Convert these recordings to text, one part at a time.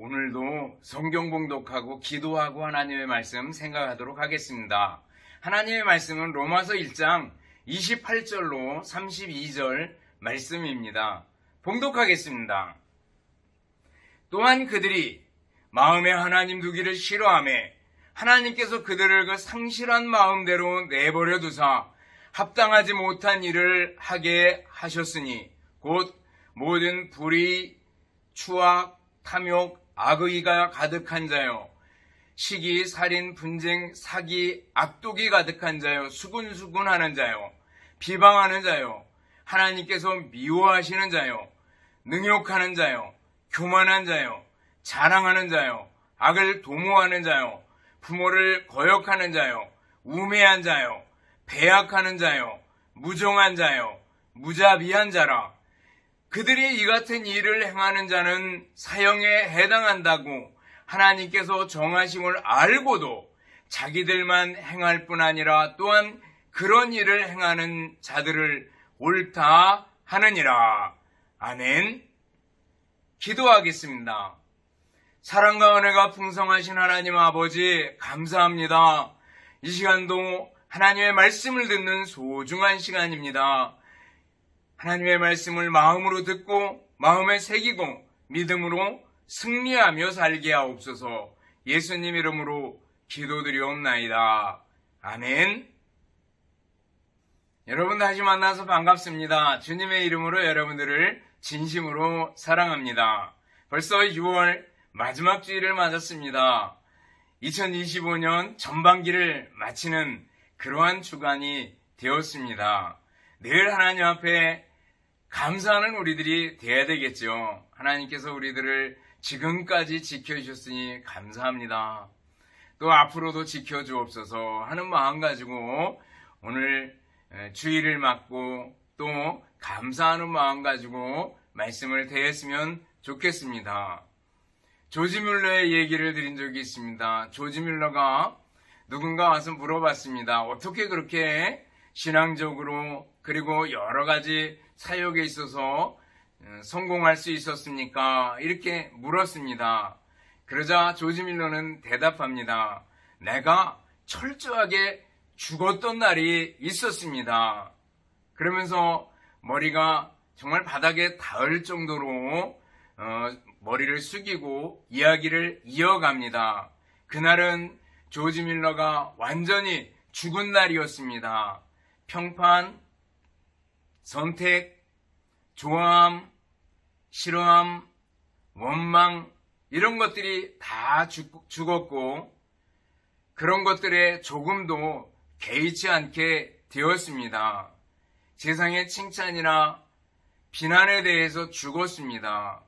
오늘도 성경 봉독하고 기도하고 하나님의 말씀 생각하도록 하겠습니다. 하나님의 말씀은 로마서 1장 28절로 32절 말씀입니다. 봉독하겠습니다. 또한 그들이 마음에 하나님 두기를 싫어하매 하나님께서 그들을 그 상실한 마음대로 내버려 두사 합당하지 못한 일을 하게 하셨으니 곧 모든 불의, 추악, 탐욕, 악의가 가득한 자요. 시기, 살인, 분쟁, 사기, 악독이 가득한 자요. 수군수군하는 자요. 비방하는 자요. 하나님께서 미워하시는 자요. 능욕하는 자요. 교만한 자요. 자랑하는 자요. 악을 도모하는 자요. 부모를 거역하는 자요. 우매한 자요. 배약하는 자요. 무정한 자요. 무자비한 자라. 그들이 이 같은 일을 행하는 자는 사형에 해당한다고 하나님께서 정하심을 알고도 자기들만 행할 뿐 아니라 또한 그런 일을 행하는 자들을 옳다 하느니라. 아멘. 기도하겠습니다. 사랑과 은혜가 풍성하신 하나님 아버지, 감사합니다. 이 시간도 하나님의 말씀을 듣는 소중한 시간입니다. 하나님의 말씀을 마음으로 듣고 마음에 새기고 믿음으로 승리하며 살게 하옵소서 예수님 이름으로 기도드리옵나이다. 아멘. 여러분 다시 만나서 반갑습니다. 주님의 이름으로 여러분들을 진심으로 사랑합니다. 벌써 6월 마지막 주일을 맞았습니다. 2025년 전반기를 마치는 그러한 주간이 되었습니다. 늘 하나님 앞에 감사하는 우리들이 돼야 되겠죠. 하나님께서 우리들을 지금까지 지켜주셨으니 감사합니다. 또 앞으로도 지켜주옵소서 하는 마음 가지고 오늘 주의를 맞고 또 감사하는 마음 가지고 말씀을 대했으면 좋겠습니다. 조지 뮬러의 얘기를 드린 적이 있습니다. 조지 뮬러가 누군가 와서 물어봤습니다. 어떻게 그렇게 신앙적으로 그리고 여러 가지 사역에 있어서 어, 성공할 수 있었습니까? 이렇게 물었습니다. 그러자 조지 밀러는 대답합니다. 내가 철저하게 죽었던 날이 있었습니다. 그러면서 머리가 정말 바닥에 닿을 정도로 어, 머리를 숙이고 이야기를 이어갑니다. 그날은 조지 밀러가 완전히 죽은 날이었습니다. 평판, 선택, 좋아함, 싫어함, 원망, 이런 것들이 다 죽, 죽었고, 그런 것들에 조금도 개의치 않게 되었습니다. 세상의 칭찬이나 비난에 대해서 죽었습니다.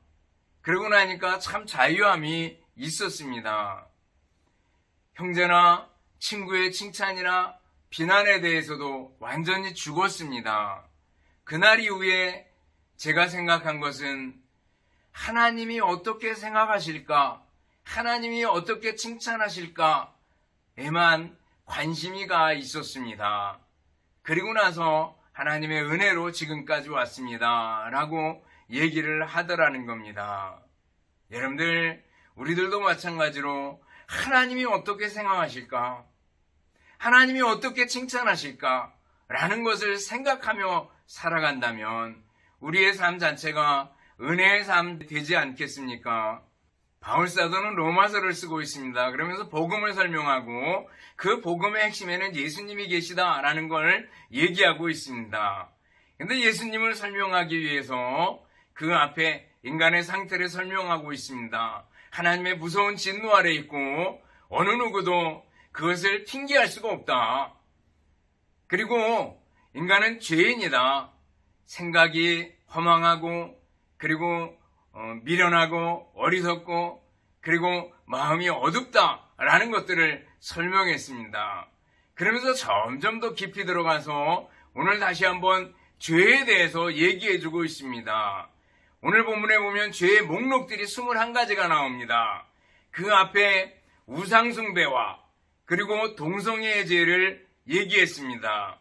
그러고 나니까 참 자유함이 있었습니다. 형제나 친구의 칭찬이나 비난에 대해서도 완전히 죽었습니다. 그날 이후에 제가 생각한 것은 하나님이 어떻게 생각하실까? 하나님이 어떻게 칭찬하실까? 에만 관심이 가 있었습니다. 그리고 나서 하나님의 은혜로 지금까지 왔습니다. 라고 얘기를 하더라는 겁니다. 여러분들, 우리들도 마찬가지로 하나님이 어떻게 생각하실까? 하나님이 어떻게 칭찬하실까? 라는 것을 생각하며 살아간다면 우리의 삶 자체가 은혜의 삶 되지 않겠습니까? 바울사도는 로마서를 쓰고 있습니다. 그러면서 복음을 설명하고 그 복음의 핵심에는 예수님이 계시다라는 걸 얘기하고 있습니다. 근데 예수님을 설명하기 위해서 그 앞에 인간의 상태를 설명하고 있습니다. 하나님의 무서운 진노 아래 있고 어느 누구도 그것을 핑계할 수가 없다. 그리고 인간은 죄인이다. 생각이 허망하고 그리고 어, 미련하고 어리석고 그리고 마음이 어둡다라는 것들을 설명했습니다. 그러면서 점점 더 깊이 들어가서 오늘 다시 한번 죄에 대해서 얘기해 주고 있습니다. 오늘 본문에 보면 죄의 목록들이 21가지가 나옵니다. 그 앞에 우상숭배와 그리고 동성애의 죄를 얘기했습니다.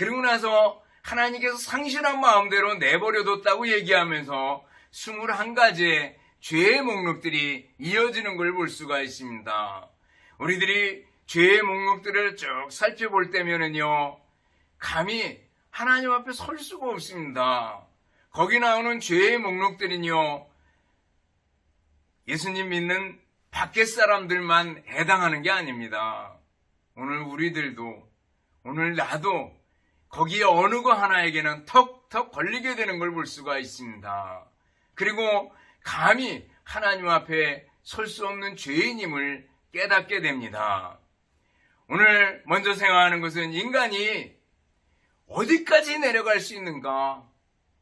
그리고 나서 하나님께서 상실한 마음대로 내버려뒀다고 얘기하면서 21가지의 죄의 목록들이 이어지는 걸 볼 수가 있습니다. 우리들이 죄의 목록들을 쭉 살펴볼 때면은요, 감히 하나님 앞에 설 수가 없습니다. 거기 나오는 죄의 목록들은요, 예수님 믿는 밖의 사람들만 해당하는 게 아닙니다. 오늘 우리들도, 오늘 나도 거기에 어느 거 하나에게는 턱턱 걸리게 되는 걸 볼 수가 있습니다. 그리고 감히 하나님 앞에 설 수 없는 죄인임을 깨닫게 됩니다. 오늘 먼저 생각하는 것은 인간이 어디까지 내려갈 수 있는가?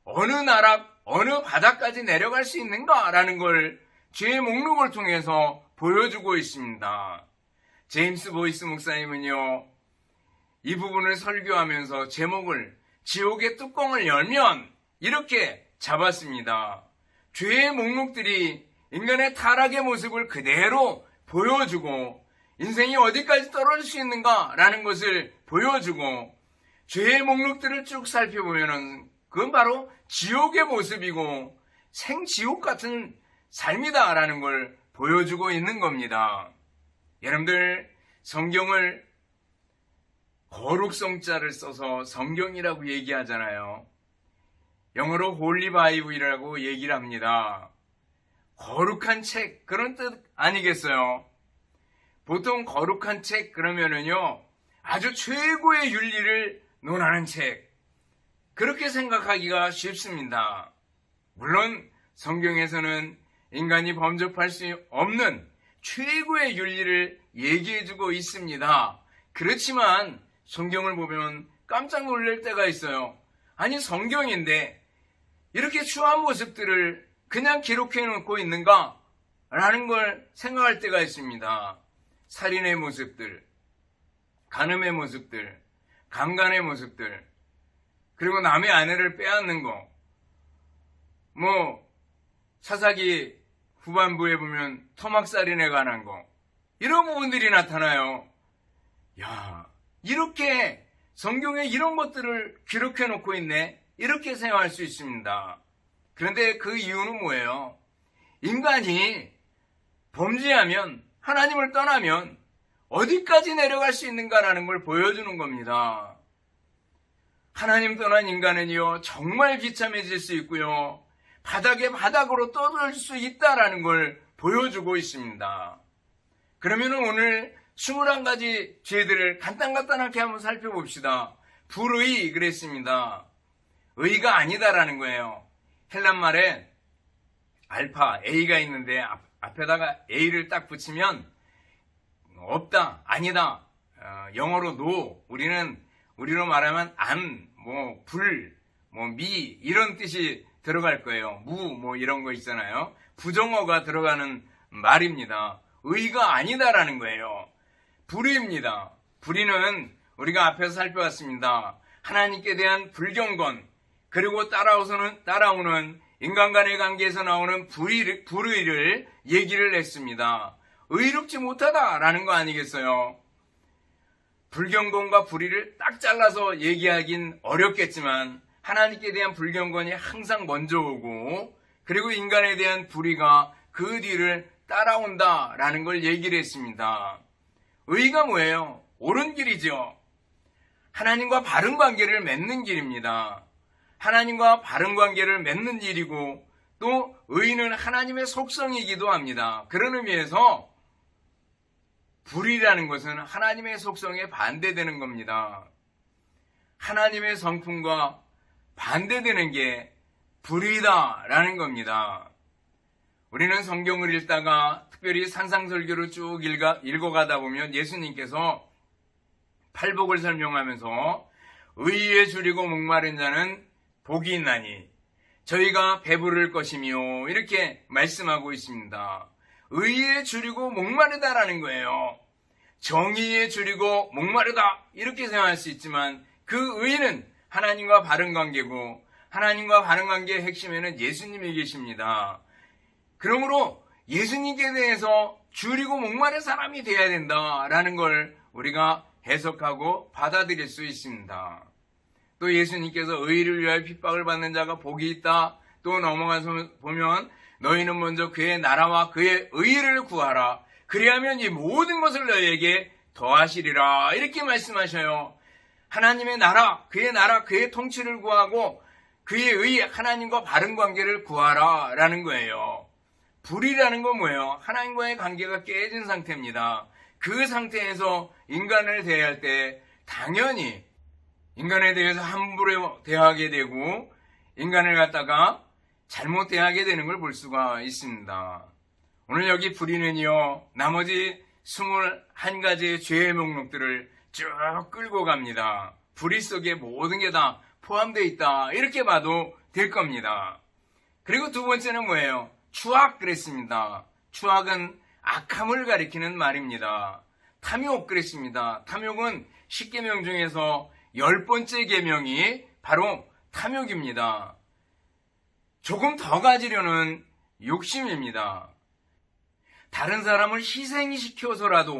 어느 나락, 어느 바닥까지 내려갈 수 있는가 라는 걸 죄의 목록을 통해서 보여주고 있습니다. 제임스 보이스 목사님은요, 이 부분을 설교하면서 제목을 지옥의 뚜껑을 열면 이렇게 잡았습니다. 죄의 목록들이 인간의 타락의 모습을 그대로 보여주고 인생이 어디까지 떨어질 수 있는가라는 것을 보여주고 죄의 목록들을 쭉 살펴보면은 그건 바로 지옥의 모습이고 생지옥 같은 삶이다라는 걸 보여주고 있는 겁니다. 여러분들 성경을 거룩성자를 써서 성경이라고 얘기하잖아요. 영어로 홀리 바이블이라고 얘기를 합니다. 거룩한 책 그런 뜻 아니겠어요? 보통 거룩한 책 그러면은요 아주 최고의 윤리를 논하는 책 그렇게 생각하기가 쉽습니다. 물론 성경에서는 인간이 범접할 수 없는 최고의 윤리를 얘기해주고 있습니다. 그렇지만 성경을 보면 깜짝 놀랄 때가 있어요. 아니 성경인데 이렇게 추한 모습들을 그냥 기록해 놓고 있는가? 라는 걸 생각할 때가 있습니다. 살인의 모습들, 간음의 모습들, 강간의 모습들, 그리고 남의 아내를 빼앗는 거, 뭐, 사사기 후반부에 보면 토막살인에 관한 거, 이런 부분들이 나타나요. 야, 이렇게 성경에 이런 것들을 기록해 놓고 있네? 이렇게 생각할 수 있습니다. 그런데 그 이유는 뭐예요? 인간이 범죄하면, 하나님을 떠나면 어디까지 내려갈 수 있는가라는 걸 보여주는 겁니다. 하나님 떠난 인간은요, 정말 비참해질 수 있고요, 바닥에 바닥으로 떠들 수 있다라는 걸 보여주고 있습니다. 그러면 오늘 21가지 죄들을 간단간단하게 한번 살펴봅시다. 불의 그랬습니다. 의가 아니다라는 거예요. 헬란 말에 알파 A가 있는데 앞, 앞에다가 A를 딱 붙이면 없다, 아니다. 어, 영어로 no. 우리는 우리로 말하면 안, 뭐 불, 뭐 미 이런 뜻이 들어갈 거예요. 무 뭐 이런 거 있잖아요. 부정어가 들어가는 말입니다. 의가 아니다라는 거예요. 불의입니다. 불의는 우리가 앞에서 살펴봤습니다. 하나님께 대한 불경건 그리고 따라오서는 따라오는 인간 간의 관계에서 나오는 불의, 불의를 얘기를 했습니다. 의롭지 못하다라는 거 아니겠어요? 불경건과 불의를 딱 잘라서 얘기하긴 어렵겠지만 하나님께 대한 불경건이 항상 먼저 오고 그리고 인간에 대한 불의가 그 뒤를 따라온다라는 걸 얘기를 했습니다. 의가 뭐예요? 옳은 길이죠. 하나님과 바른 관계를 맺는 길입니다. 하나님과 바른 관계를 맺는 일이고 또 의는 하나님의 속성이기도 합니다. 그런 의미에서 불이라는 것은 하나님의 속성에 반대되는 겁니다. 하나님의 성품과 반대되는 게 불이다라는 겁니다. 우리는 성경을 읽다가 특별히 산상설교를 쭉 읽어, 읽어가다 보면 예수님께서 팔복을 설명하면서 의에 줄이고 목마른 자는 복이 있나니 저희가 배부를 것이며 이렇게 말씀하고 있습니다. 의에 줄이고 목마르다라는 거예요. 정의에 줄이고 목마르다 이렇게 생각할 수 있지만 그 의는 하나님과 바른 관계고 하나님과 바른 관계의 핵심에는 예수님이 계십니다. 그러므로 예수님께 대해서 줄이고 목마른 사람이 되어야 된다라는 걸 우리가 해석하고 받아들일 수 있습니다. 또 예수님께서 의를 위하여 핍박을 받는 자가 복이 있다. 또 넘어가서 보면 너희는 먼저 그의 나라와 그의 의를 구하라. 그리하면 이 모든 것을 너희에게 더하시리라. 이렇게 말씀하셔요. 하나님의 나라, 그의 나라, 그의 통치를 구하고 그의 의, 하나님과 바른 관계를 구하라. 라는 거예요. 불이라는 건 뭐예요? 하나님과의 관계가 깨진 상태입니다. 그 상태에서 인간을 대할 때 당연히 인간에 대해서 함부로 대하게 되고 인간을 갖다가 잘못 대하게 되는 걸 볼 수가 있습니다. 오늘 여기 불의는요, 나머지 21가지의 죄의 목록들을 쭉 끌고 갑니다. 불의 속에 모든 게 다 포함되어 있다. 이렇게 봐도 될 겁니다. 그리고 두 번째는 뭐예요? 추악 그랬습니다. 추악은 악함을 가리키는 말입니다. 탐욕 그랬습니다. 탐욕은 10계명 중에서 열 번째 계명이 바로 탐욕입니다. 조금 더 가지려는 욕심입니다. 다른 사람을 희생시켜서라도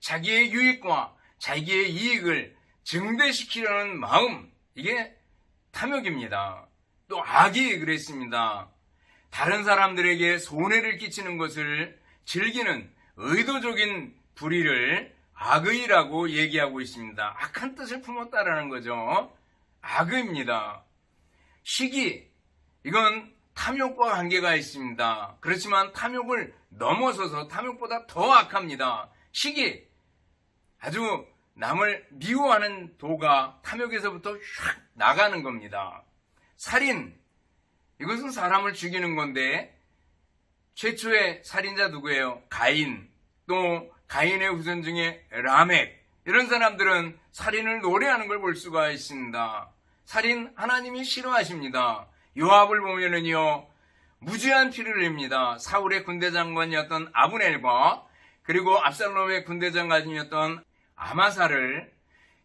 자기의 유익과 자기의 이익을 증대시키려는 마음, 이게 탐욕입니다. 또 악이 그랬습니다. 다른 사람들에게 손해를 끼치는 것을 즐기는 의도적인 불의를 악의라고 얘기하고 있습니다. 악한 뜻을 품었다라는 거죠. 악의입니다. 시기, 이건 탐욕과 관계가 있습니다. 그렇지만 탐욕을 넘어서서 탐욕보다 더 악합니다. 시기, 아주 남을 미워하는 도가 탐욕에서부터 휙 나가는 겁니다. 살인, 이것은 사람을 죽이는 건데, 최초의 살인자 누구예요? 가인, 또 가인의 후손 중에 라멕, 이런 사람들은 살인을 노래하는 걸 볼 수가 있습니다. 살인 하나님이 싫어하십니다. 요압을 보면은요, 무지한 피를 흘립니다. 사울의 군대 장관이었던 아브넬과 그리고 압살롬의 군대 장관이었던 아마사를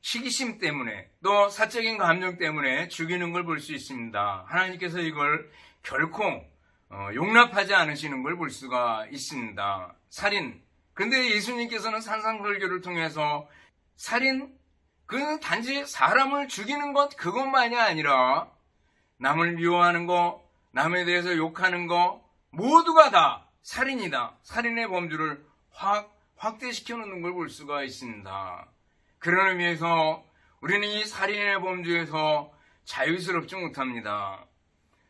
시기심 때문에 또 사적인 감정 때문에 죽이는 걸 볼 수 있습니다. 하나님께서 이걸 결코 어, 용납하지 않으시는 걸 볼 수가 있습니다. 살인. 근데 예수님께서는 산상설교를 통해서 살인, 그 단지 사람을 죽이는 것 그것만이 아니라 남을 미워하는 거, 남에 대해서 욕하는 거 모두가 다 살인이다. 살인의 범주를 확 확대시켜 놓는 걸 볼 수가 있습니다. 그런 의미에서 우리는 이 살인의 범주에서 자유스럽지 못합니다.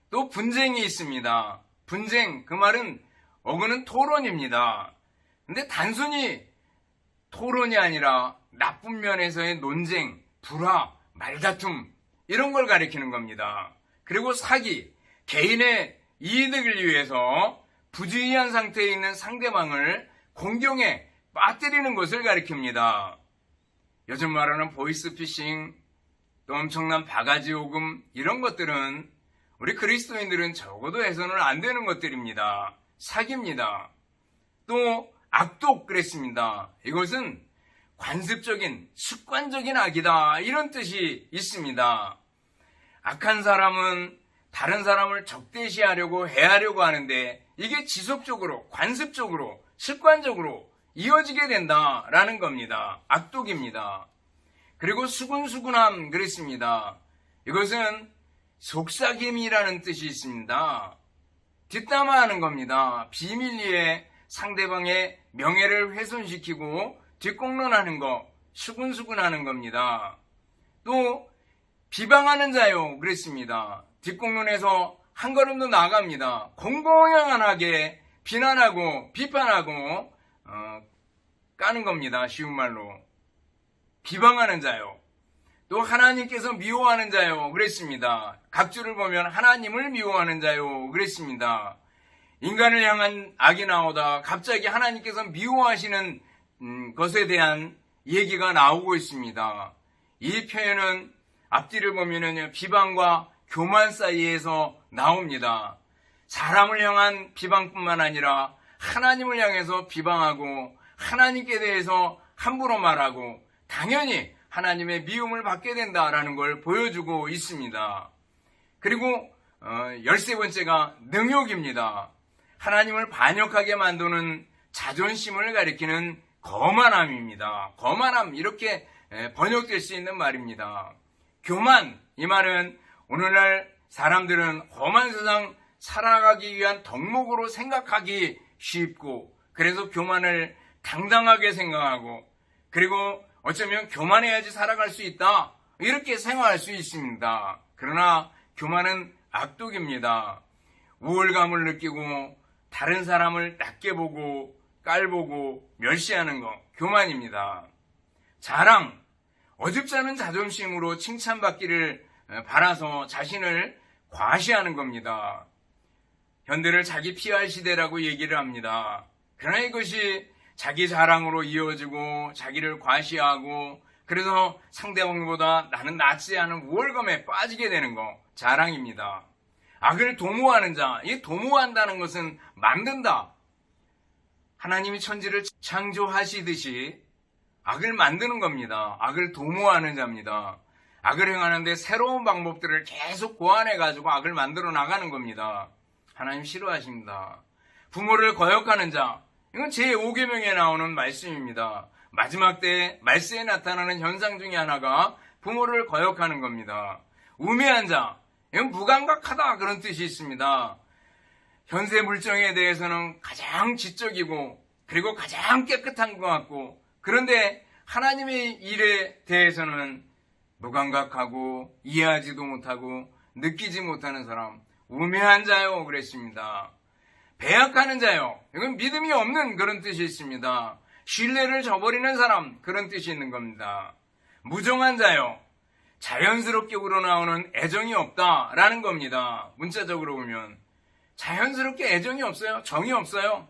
또 분쟁이 있습니다. 분쟁, 그 말은 어그는 토론입니다. 근데 단순히 토론이 아니라 나쁜 면에서의 논쟁, 불화, 말다툼, 이런 걸 가리키는 겁니다. 그리고 사기, 개인의 이득을 위해서 부주의한 상태에 있는 상대방을 공경에 빠뜨리는 것을 가리킵니다. 요즘 말하는 보이스피싱, 또 엄청난 바가지 요금, 이런 것들은 우리 그리스도인들은 적어도 해서는 안 되는 것들입니다. 사기입니다. 또 악독 그랬습니다. 이것은 관습적인 습관적인 악이다 이런 뜻이 있습니다. 악한 사람은 다른 사람을 적대시하려고 해하려고 하는데 이게 지속적으로 관습적으로 습관적으로 이어지게 된다라는 겁니다. 악독입니다. 그리고 수근수근함 그랬습니다. 이것은 속삭임이라는 뜻이 있습니다. 뒷담화하는 겁니다. 비밀리에 상대방의 명예를 훼손시키고 뒷공론하는 거, 수근수근하는 겁니다. 또 비방하는 자요 그랬습니다. 뒷공론에서 한 걸음도 나갑니다. 공공연하게 비난하고 비판하고 어, 까는 겁니다. 쉬운 말로 비방하는 자요. 또 하나님께서 미워하는 자요 그랬습니다. 각주를 보면 하나님을 미워하는 자요 그랬습니다. 인간을 향한 악이 나오다 갑자기 하나님께서 미워하시는 음, 것에 대한 얘기가 나오고 있습니다. 이 표현은 앞뒤를 보면은 비방과 교만 사이에서 나옵니다. 사람을 향한 비방뿐만 아니라 하나님을 향해서 비방하고 하나님께 대해서 함부로 말하고 당연히 하나님의 미움을 받게 된다라는 걸 보여주고 있습니다. 그리고 어, 열세 번째가 능욕입니다. 하나님을 반역하게 만드는 자존심을 가리키는 거만함입니다. 거만함 이렇게 번역될 수 있는 말입니다. 교만 이 말은 오늘날 사람들은 험한 세상 살아가기 위한 덕목으로 생각하기 쉽고 그래서 교만을 당당하게 생각하고 그리고 어쩌면 교만해야지 살아갈 수 있다 이렇게 생각할 수 있습니다. 그러나 교만은 악독입니다. 우월감을 느끼고 다른 사람을 낮게 보고 깔보고 멸시하는 것 교만입니다. 자랑 어줍지 않은 자존심으로 칭찬받기를 바라서 자신을 과시하는 겁니다. 현대를 자기 PR 시대라고 얘기를 합니다. 그러나 이것이 자기 자랑으로 이어지고 자기를 과시하고 그래서 상대방보다 나는 낫지 않은 우월감에 빠지게 되는 거 자랑입니다. 악을 도모하는 자, 이 도모한다는 것은 만든다. 하나님이 천지를 창조하시듯이 악을 만드는 겁니다. 악을 도모하는 자입니다. 악을 행하는데 새로운 방법들을 계속 고안해 가지고 악을 만들어 나가는 겁니다. 하나님 싫어하십니다. 부모를 거역하는 자, 이건 제5계명에 나오는 말씀입니다. 마지막 때 말세에 나타나는 현상 중에 하나가 부모를 거역하는 겁니다. 우매한 자, 이건 무감각하다 그런 뜻이 있습니다. 현세 물정에 대해서는 가장 지적이고 그리고 가장 깨끗한 것 같고 그런데 하나님의 일에 대해서는 무감각하고 이해하지도 못하고 느끼지 못하는 사람 우매한 자요 그랬습니다. 배약하는 자요 이건 믿음이 없는 그런 뜻이 있습니다. 신뢰를 저버리는 사람 그런 뜻이 있는 겁니다. 무정한 자요 자연스럽게 우러나오는 애정이 없다라는 겁니다. 문자적으로 보면 자연스럽게 애정이 없어요. 정이 없어요.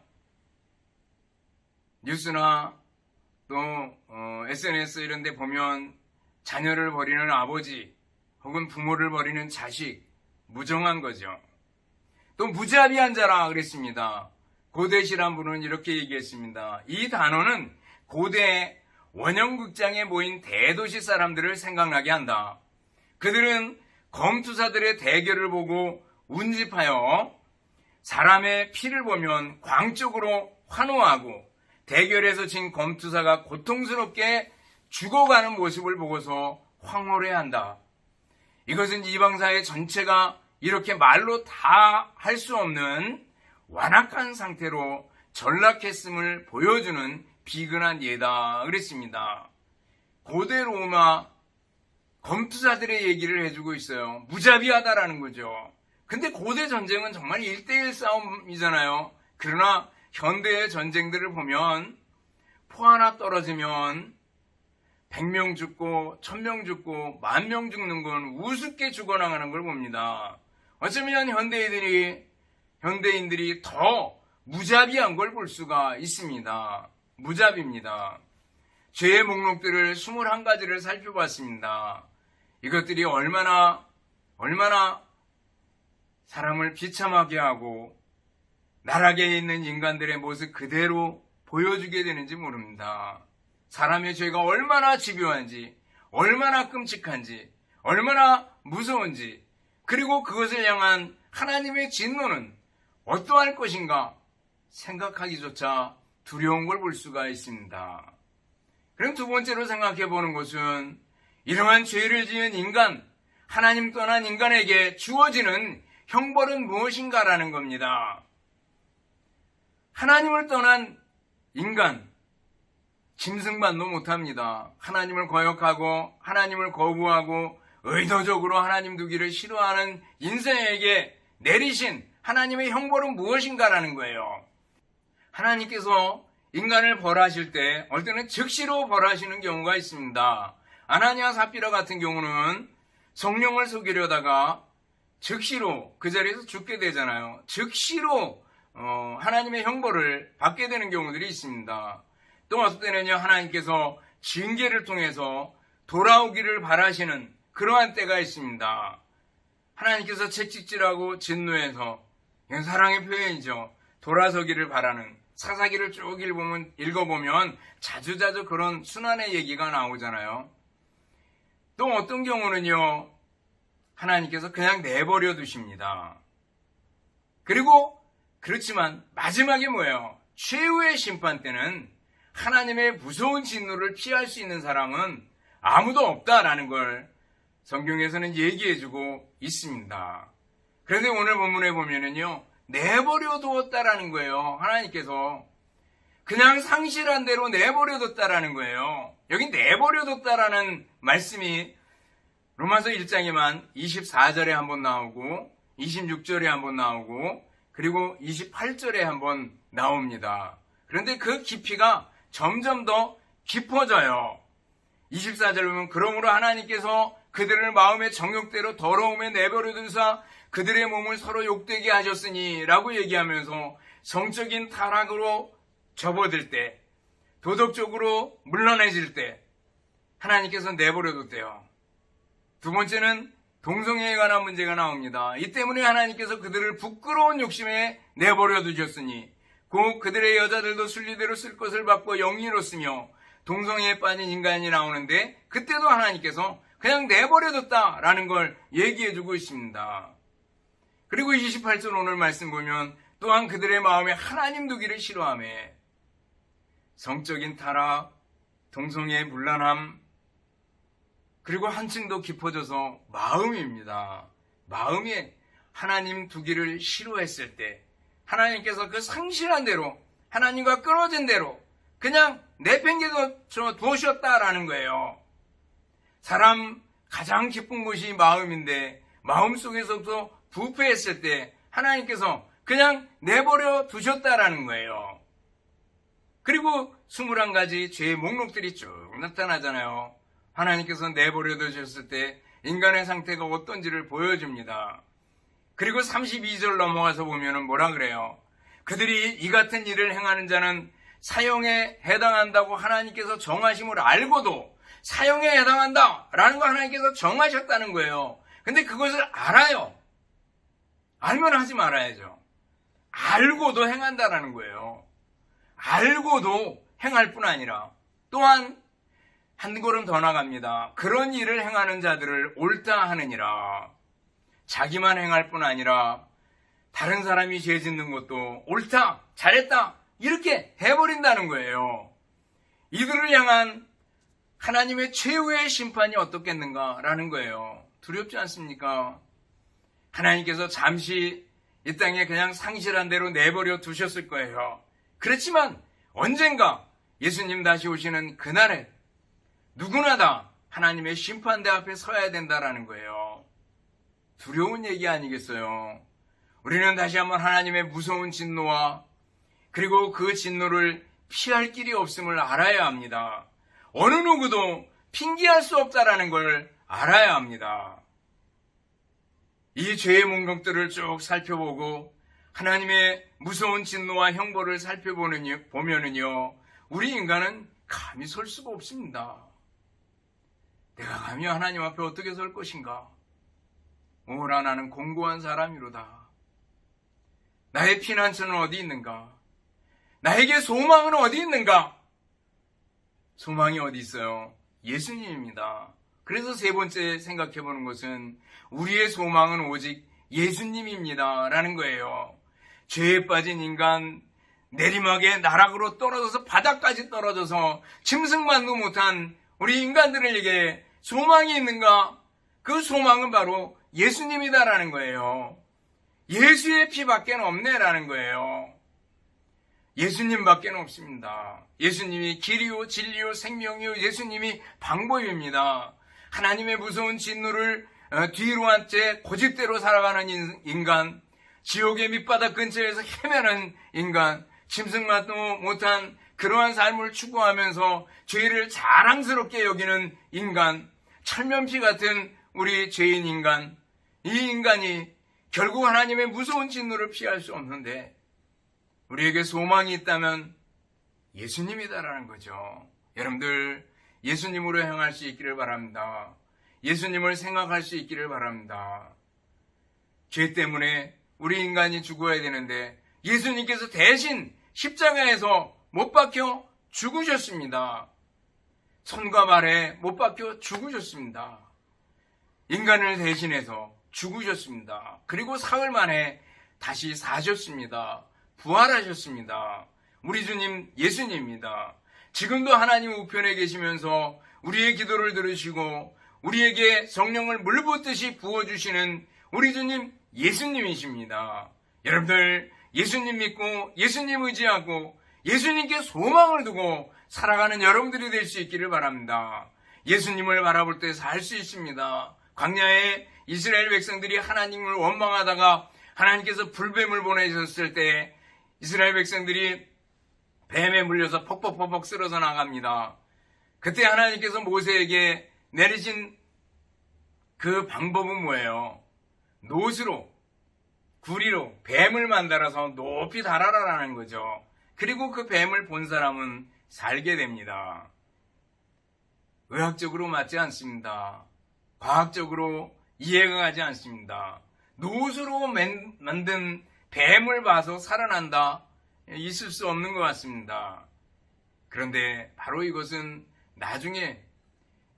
뉴스나 또 어, SNS 이런 데 보면 자녀를 버리는 아버지 혹은 부모를 버리는 자식 무정한 거죠. 또 무자비한 자라 그랬습니다. 고대시란 분은 이렇게 얘기했습니다. 이 단어는 고대 원형극장에 모인 대도시 사람들을 생각나게 한다. 그들은 검투사들의 대결을 보고 운집하여 사람의 피를 보면 광적으로 환호하고 대결에서 진 검투사가 고통스럽게 죽어가는 모습을 보고서 황홀해 한다. 이것은 이방사회 전체가 이렇게 말로 다 할 수 없는 완악한 상태로 전락했음을 보여주는 비근한 예다 그랬습니다. 고대 로마 검투사들의 얘기를 해주고 있어요. 무자비하다라는 거죠. 근데 고대 전쟁은 정말 1대1 싸움이잖아요. 그러나 현대의 전쟁들을 보면 포 하나 떨어지면 100명 죽고 1000명 죽고 만 명 죽는 건 우습게 죽어나가는 걸 봅니다. 어쩌면 현대인들이 현대인들이 더 무자비한 걸 볼 수가 있습니다. 무자비입니다. 죄의 목록들을 21가지를 살펴봤습니다. 이것들이 얼마나 얼마나 사람을 비참하게 하고 나락에 있는 인간들의 모습 그대로 보여주게 되는지 모릅니다. 사람의 죄가 얼마나 집요한지, 얼마나 끔찍한지, 얼마나 무서운지, 그리고 그것을 향한 하나님의 진노는 어떠할 것인가 생각하기조차 두려운 걸 볼 수가 있습니다. 그럼 두 번째로 생각해 보는 것은 이러한 죄를 지은 인간, 하나님 떠난 인간에게 주어지는 형벌은 무엇인가라는 겁니다. 하나님을 떠난 인간, 짐승만도 못합니다. 하나님을 거역하고 하나님을 거부하고 의도적으로 하나님 두기를 싫어하는 인생에게 내리신 하나님의 형벌은 무엇인가라는 거예요. 하나님께서 인간을 벌하실 때 어떨 때는 즉시로 벌하시는 경우가 있습니다. 아나니아 사피라 같은 경우는 성령을 속이려다가 즉시로 그 자리에서 죽게 되잖아요. 즉시로 어, 하나님의 형벌을 받게 되는 경우들이 있습니다. 또 어떤 때는요 하나님께서 징계를 통해서 돌아오기를 바라시는 그러한 때가 있습니다. 하나님께서 채찍질하고 진노해서 이건 사랑의 표현이죠. 돌아서기를 바라는 사사기를 쭉 읽어보면, 읽어보면 자주자주 그런 순환의 얘기가 나오잖아요. 또 어떤 경우는요, 하나님께서 그냥 내버려 두십니다. 그리고 그렇지만 마지막에 뭐예요? 최후의 심판 때는 하나님의 무서운 진노를 피할 수 있는 사람은 아무도 없다라는 걸 성경에서는 얘기해주고 있습니다. 그런데 오늘 본문에 보면은요, 내버려 두었다라는 거예요. 하나님께서. 그냥 상실한 대로 내버려 뒀다라는 거예요. 여기 내버려 뒀다라는 말씀이 로마서 1장에만 24절에 한 번 나오고 26절에 한 번 나오고 그리고 28절에 한 번 나옵니다. 그런데 그 깊이가 점점 더 깊어져요. 24절 보면 그러므로 하나님께서 그들을 마음의 정욕대로 더러움에 내버려 두사 그들의 몸을 서로 욕되게 하셨으니 라고 얘기하면서 성적인 타락으로 접어들 때 도덕적으로 물러내질 때 하나님께서 내버려 뒀대요. 두 번째는 동성애에 관한 문제가 나옵니다. 이 때문에 하나님께서 그들을 부끄러운 욕심에 내버려 두셨으니 곧 그들의 여자들도 순리대로 쓸 것을 받고 영리로 쓰며 동성애에 빠진 인간이 나오는데 그때도 하나님께서 그냥 내버려 뒀다라는 걸 얘기해 주고 있습니다. 그리고 28절 오늘 말씀 보면 또한 그들의 마음에 하나님 두기를 싫어함에 성적인 타락, 동성애의 문란함, 그리고 한층 더 깊어져서 마음입니다. 마음이 하나님 두기를 싫어했을 때 하나님께서 그 상실한 대로 하나님과 끊어진 대로 그냥 내팽개도 두셨다라는 거예요. 사람 가장 기쁜 곳이 마음인데 마음 속에서도 부패했을 때 하나님께서 그냥 내버려 두셨다라는 거예요. 그리고 21가지 죄의 목록들이 쭉 나타나잖아요. 하나님께서 내버려 두셨을 때 인간의 상태가 어떤지를 보여줍니다. 그리고 32절 넘어가서 보면은 뭐라 그래요? 그들이 이 같은 일을 행하는 자는 사형에 해당한다고 하나님께서 정하심을 알고도 사형에 해당한다 라는 거 하나님께서 정하셨다는 거예요. 근데 그것을 알아요. 알면 하지 말아야죠. 알고도 행한다라는 거예요. 알고도 행할 뿐 아니라 또한 한 걸음 더 나갑니다. 그런 일을 행하는 자들을 옳다 하느니라. 자기만 행할 뿐 아니라 다른 사람이 죄 짓는 것도 옳다, 잘했다, 이렇게 해버린다는 거예요. 이들을 향한 하나님의 최후의 심판이 어떻겠는가라는 거예요. 두렵지 않습니까? 하나님께서 잠시 이 땅에 그냥 상실한 대로 내버려 두셨을 거예요. 그렇지만 언젠가 예수님 다시 오시는 그날에 누구나 다 하나님의 심판대 앞에 서야 된다라는 거예요. 두려운 얘기 아니겠어요? 우리는 다시 한번 하나님의 무서운 진노와 그리고 그 진노를 피할 길이 없음을 알아야 합니다. 어느 누구도 핑계할 수 없다라는 걸 알아야 합니다. 이 죄의 문경들을 쭉 살펴보고 하나님의 무서운 진노와 형벌을 살펴보면은요, 우리 인간은 감히 설 수가 없습니다. 내가 감히 하나님 앞에 어떻게 설 것인가? 오라 나는 공고한 사람이로다. 나의 피난처는 어디 있는가? 나에게 소망은 어디 있는가? 소망이 어디 있어요? 예수님입니다. 그래서 세 번째 생각해 보는 것은 우리의 소망은 오직 예수님입니다. 라는 거예요. 죄에 빠진 인간, 내리막에 나락으로 떨어져서 바닥까지 떨어져서 짐승만도 못한 우리 인간들에게 소망이 있는가? 그 소망은 바로 예수님이다라는 거예요. 예수의 피밖에 없네라는 거예요. 예수님밖에 없습니다. 예수님이 길이요, 진리요, 생명이요, 예수님이 방법입니다. 하나님의 무서운 진노를 어, 뒤로 한 채 고집대로 살아가는 인간, 지옥의 밑바닥 근처에서 헤매는 인간, 짐승만도 못한 그러한 삶을 추구하면서 죄를 자랑스럽게 여기는 인간, 철면피 같은 우리 죄인 인간, 이 인간이 결국 하나님의 무서운 진노를 피할 수 없는데 우리에게 소망이 있다면 예수님이다라는 거죠. 여러분들 예수님으로 행할 수 있기를 바랍니다. 예수님을 생각할 수 있기를 바랍니다. 죄 때문에 우리 인간이 죽어야 되는데 예수님께서 대신 십자가에서 못 박혀 죽으셨습니다. 손과 발에 못 박혀 죽으셨습니다. 인간을 대신해서 죽으셨습니다. 그리고 사흘 만에 다시 사셨습니다. 부활하셨습니다. 우리 주님 예수님입니다. 지금도 하나님 우편에 계시면서 우리의 기도를 들으시고 우리에게 성령을 물붓듯이 부어주시는 우리 주님 예수님이십니다. 여러분들 예수님 믿고 예수님 의지하고 예수님께 소망을 두고 살아가는 여러분들이 될 수 있기를 바랍니다. 예수님을 바라볼 때 살 수 있습니다. 광야에 이스라엘 백성들이 하나님을 원망하다가 하나님께서 불뱀을 보내셨을 때 이스라엘 백성들이 뱀에 물려서 퍽퍽퍽퍽 쓰러져 나갑니다. 그때 하나님께서 모세에게 내리신 그 방법은 뭐예요? 노스로, 구리로 뱀을 만들어서 높이 달아라라는 거죠. 그리고 그 뱀을 본 사람은 살게 됩니다. 의학적으로 맞지 않습니다. 과학적으로 이해가 가지 않습니다. 노스로 맨- 만든 뱀을 봐서 살아난다? 있을 수 없는 것 같습니다. 그런데 바로 이것은 나중에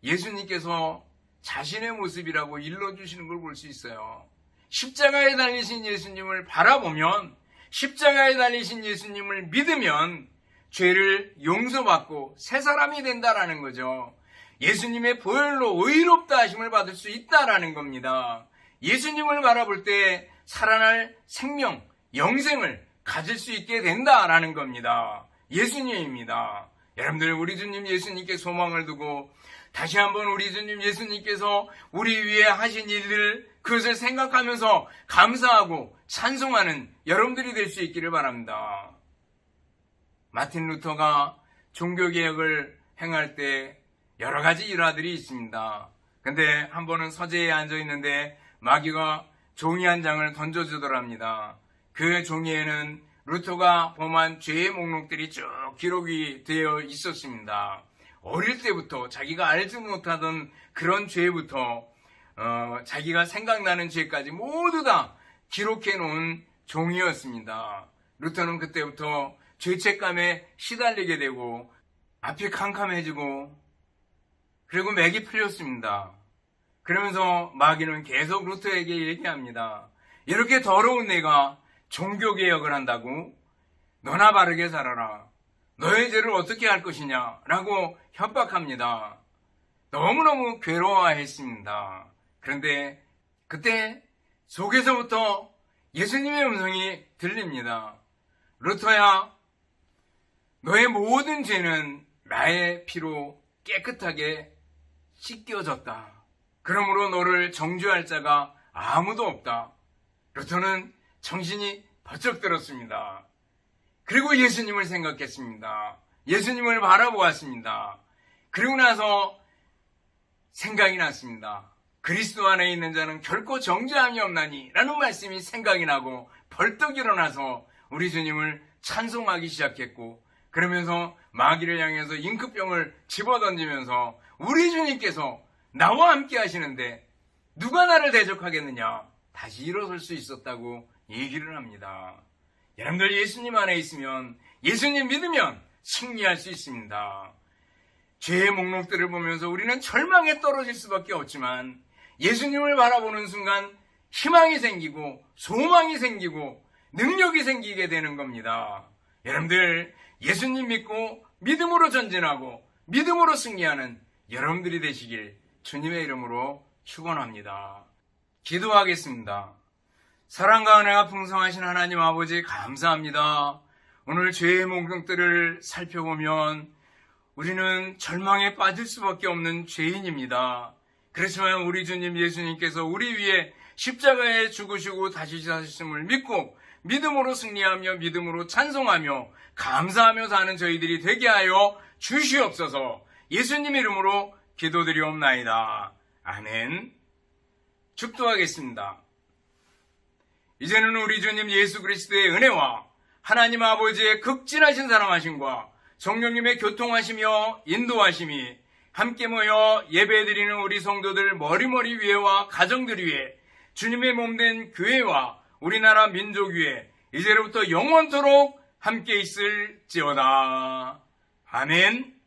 예수님께서 자신의 모습이라고 일러주시는 걸 볼 수 있어요. 십자가에 달리신 예수님을 바라보면, 십자가에 달리신 예수님을 믿으면 죄를 용서받고 새 사람이 된다라는 거죠. 예수님의 보혈로 의롭다 하심을 받을 수 있다라는 겁니다. 예수님을 바라볼 때 살아날 생명, 영생을 가질 수 있게 된다라는 겁니다. 예수님입니다. 여러분들 우리 주님 예수님께 소망을 두고 다시 한번 우리 주님 예수님께서 우리 위해 하신 일들 그것을 생각하면서 감사하고 찬송하는 여러분들이 될 수 있기를 바랍니다. 마틴 루터가 종교개혁을 행할 때 여러 가지 일화들이 있습니다. 근데 한 번은 서재에 앉아 있는데 마귀가 종이 한 장을 던져주더랍니다. 그 종이에는 루터가 범한 죄의 목록들이 쭉 기록이 되어 있었습니다. 어릴 때부터 자기가 알지 못하던 그런 죄부터 어, 자기가 생각나는 죄까지 모두 다 기록해 놓은 종이었습니다. 루터는 그때부터 죄책감에 시달리게 되고 앞이 캄캄해지고 그리고 맥이 풀렸습니다. 그러면서 마귀는 계속 루터에게 얘기합니다. 이렇게 더러운 내가 종교개혁을 한다고? 너나 바르게 살아라. 너의 죄를 어떻게 할 것이냐? 라고 협박합니다. 너무너무 괴로워했습니다. 그런데 그때 속에서부터 예수님의 음성이 들립니다. 루터야, 너의 모든 죄는 나의 피로 깨끗하게 씻겨졌다. 그러므로 너를 정죄할 자가 아무도 없다. 루터는 정신이 번쩍 들었습니다. 그리고 예수님을 생각했습니다. 예수님을 바라보았습니다. 그리고 나서 생각이 났습니다. 그리스도 안에 있는 자는 결코 정죄함이 없나니 라는 말씀이 생각이 나고 벌떡 일어나서 우리 주님을 찬송하기 시작했고 그러면서 마귀를 향해서 잉크병을 집어던지면서 우리 주님께서 나와 함께 하시는데 누가 나를 대적하겠느냐 다시 일어설 수 있었다고 얘기를 합니다. 여러분들 예수님 안에 있으면 예수님 믿으면 승리할 수 있습니다. 죄의 목록들을 보면서 우리는 절망에 떨어질 수밖에 없지만 예수님을 바라보는 순간 희망이 생기고 소망이 생기고 능력이 생기게 되는 겁니다. 여러분들 예수님 믿고 믿음으로 전진하고 믿음으로 승리하는 여러분들이 되시길 주님의 이름으로 축원합니다. 기도하겠습니다. 사랑과 은혜가 풍성하신 하나님 아버지 감사합니다. 오늘 죄의 목록들을 살펴보면 우리는 절망에 빠질 수밖에 없는 죄인입니다. 그렇지만 우리 주님 예수님께서 우리 위해 십자가에 죽으시고 다시 사셨음을 믿고 믿음으로 승리하며 믿음으로 찬송하며 감사하며 사는 저희들이 되게 하여 주시옵소서 예수님 이름으로 기도드리옵나이다. 아멘. 축도하겠습니다. 이제는 우리 주님 예수 그리스도의 은혜와 하나님 아버지의 극진하신 사랑하심과 성령님의 교통하시며 인도하심이 함께 모여 예배드리는 우리 성도들 머리머리 위에와 가정들 위에 주님의 몸된 교회와 우리나라 민족 위에 이제로부터 영원토록 함께 있을지어다. 아멘.